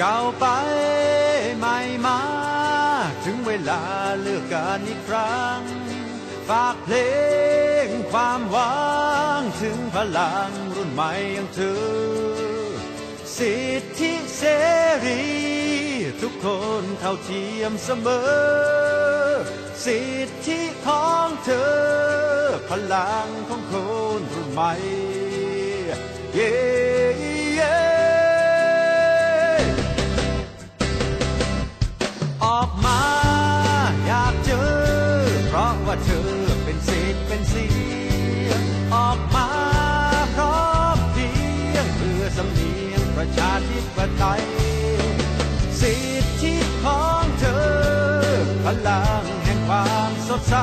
ก้าวไปไม่มา ถึงเวลาเลือกกันอีกครั้ง ฝากเพลงความหวังถึงพลังรุ่นใหม่อย่างเธอ สิทธิเสรี ทุกคนเท่าเทียมเสมอ สิทธิของเธอ พลังของคนรุ่นใหม่เว่าเธอเป็นสิทธิ์เป็นเสียงออกมาพร้อมเพรียงเพื่อสำเนียงประชาธิปไตยสิทธิของเธอ พลังแห่งความสดใส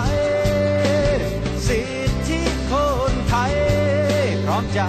สิทธิคนไทย พร้อมใจ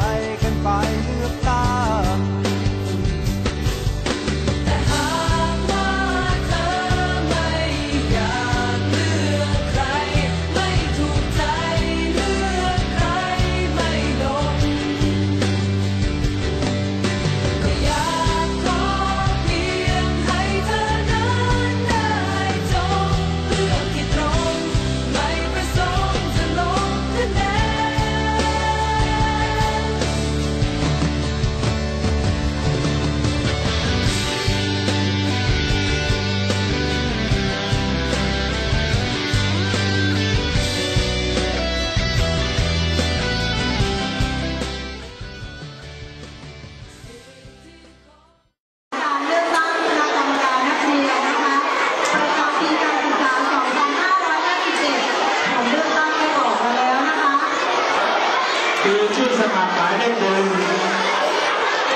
มัครหมายเลขหนึ่ง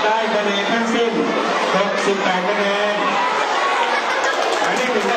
ได้คะแนนทั้งสิ้น 68คะแนนหมายเลขหนึ่งได้